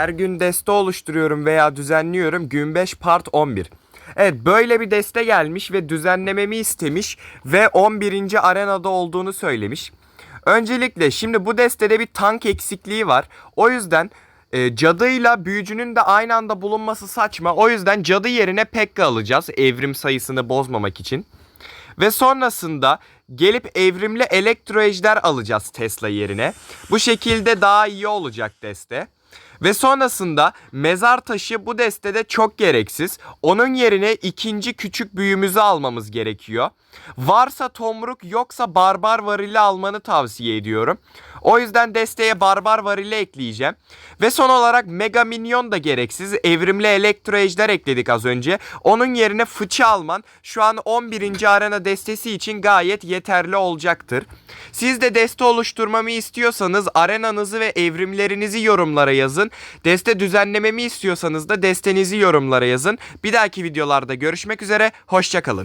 Her gün deste oluşturuyorum veya düzenliyorum. Gün 5 part 11. Evet böyle bir deste gelmiş ve düzenlememi istemiş ve 11. arenada olduğunu söylemiş. Öncelikle şimdi bu destede bir tank eksikliği var. O yüzden e, cadıyla büyücünün de aynı anda bulunması saçma. O yüzden cadı yerine Pekka alacağız evrim sayısını bozmamak için. Ve sonrasında gelip evrimli elektro ejder alacağız Tesla yerine. Bu şekilde daha iyi olacak deste. Ve sonrasında mezar taşı bu destede çok gereksiz. Onun yerine ikinci küçük büyümüzü almamız gerekiyor. Varsa tomruk yoksa barbar varili almanı tavsiye ediyorum. O yüzden desteye barbar varili ekleyeceğim. Ve son olarak mega minyon da gereksiz. Evrimli elektro ejder ekledik az önce. Onun yerine fıçı alman şu an 11. arena destesi için gayet yeterli olacaktır. Siz de deste oluşturmamı istiyorsanız arenanızı ve evrimlerinizi yorumlara yazın. Deste düzenlememi istiyorsanız da destenizi yorumlara yazın. Bir dahaki videolarda görüşmek üzere. Hoşçakalın.